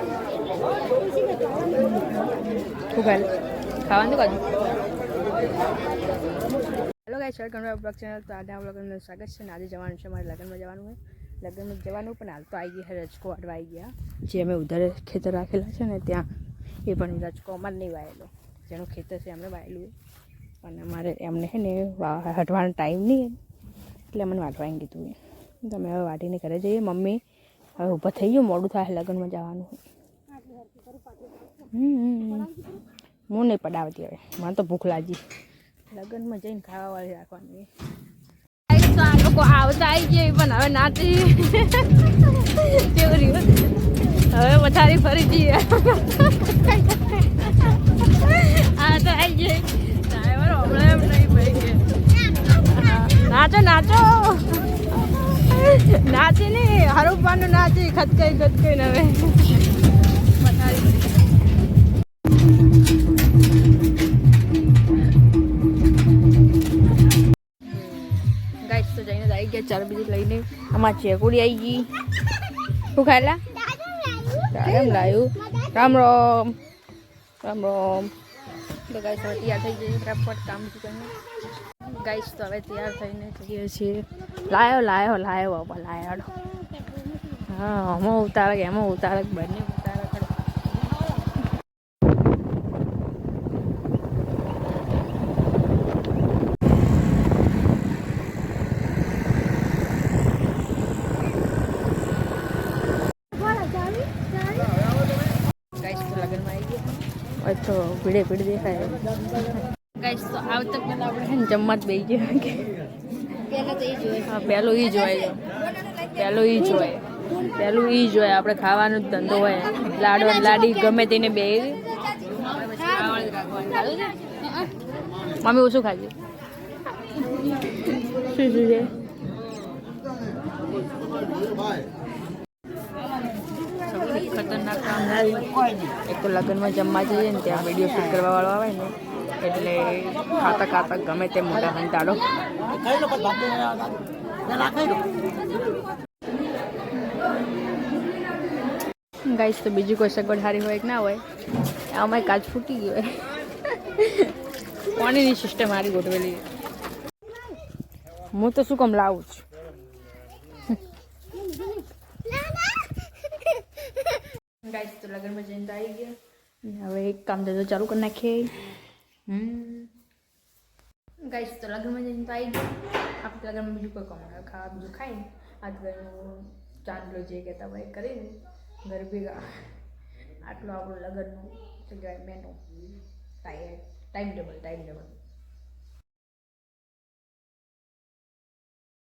શું ખાવાનું કાજુ hello guys welcome to blog channel તો આજે આ બ્લોગનું સ્વાગત છે આજે જવાનું છે મારે લગ્નમાં જવાનું હોય. લગ્નમાં જવાનું પણ હાલ તો આવી ગયા છે, રજકો આવી ગયા. જે અમે ઉધારે ખેતર રાખેલા છે ને ત્યાં, એ પણ રજકો અમારે નહીં વાયેલો. જેનું ખેતર છે એમને વાયેલું પણ અમારે એમને છે ને હટવાનો ટાઈમ નહીં. એટલે મને વાટવાનું કીધું એ તો અમે હવે વાટીને ઘરે જઈએ. મમ્મી હવે ઊભા થઈ ગયું, મોડું થાય લગ્નમાં જવાનું. હું નહીં પડાવતી હવે, મને તો ભૂખ લાગી. લગ્નમાં જઈને ખાવા વાળી રાખવાની તો આ લોકો આવતા આવી ગયા, પણ હવે નાતી. હવે પથારી ફરી જઈએ. આ તો આવી ગઈ. ડ્રાઈવર હમણાં એમ નહીં ભાઈ નાચો નાચો. નાચી નહીં હરુપાનું નાચી ખતકાઈ ખતકાઈ ને હવે. ગાઈસ તો જઈને આવી ગયા, ચાર બીજી લઈને. આમાં ચેકુડી આવી ગઈ. શું ખાયલા? રામ લાયું. રામ રામ. રામ થઈ જઈએ, ફટાફટ કામ કરીને ગાઈસ, તો હવે તૈયાર થઈને જઈએ છીએ. લાયો લાયો લાયો બાબા લાયો હા, આમાં ઉતારક, એમો ઉતારક, બંને ઉતારક. તો ભીડે ભીડ દેખાય. ગાઈસ તો આવતા પહેલા આપણે જમવા જ બેસી ગયા કે હા પહેલું એ જોય પહેલું એ જોય પહેલું એ જોય આપણે ખાવાનો જ ધંધો હોય. લાડવા લાડી ગમે તેને બે મમ્મી ઓછું ખાજે? શું શું છે? ખતરનાક કામ. એક તો લગ્નમાં જમવા જઈએ ને ત્યાં વીડિયો શૂટ કરવા વાળો આવે ને. એટલે ખાતા ખાતા ગમે તે મોટા કંટાળો ગાઈસ તો બીજી કોઈ સગવડ સારી હોય કે ના હોય, આમાં કાચ ફૂટી ગયો પાણીની સિસ્ટમ સારી ગોઠવેલી હું તો શું કામ લાવું છું? ગાઈસ તો લગ્નમાં જઈને આવી ગયા. હવે એક કામ ધંધો ચાલુ કરી નાખીએ. ગાઈસ તો લગ્નમાં જઈને તો આવી ગયા આપણે લગ્નમાં બીજું કોઈ કામ ના ખાવા બીજું ખાઈને આજકાલનું ચાંદલો જે કહેતા હોય કરીને ઘર ભેગા આટલું આપણું લગ્નનું કહેવાય menu time table time table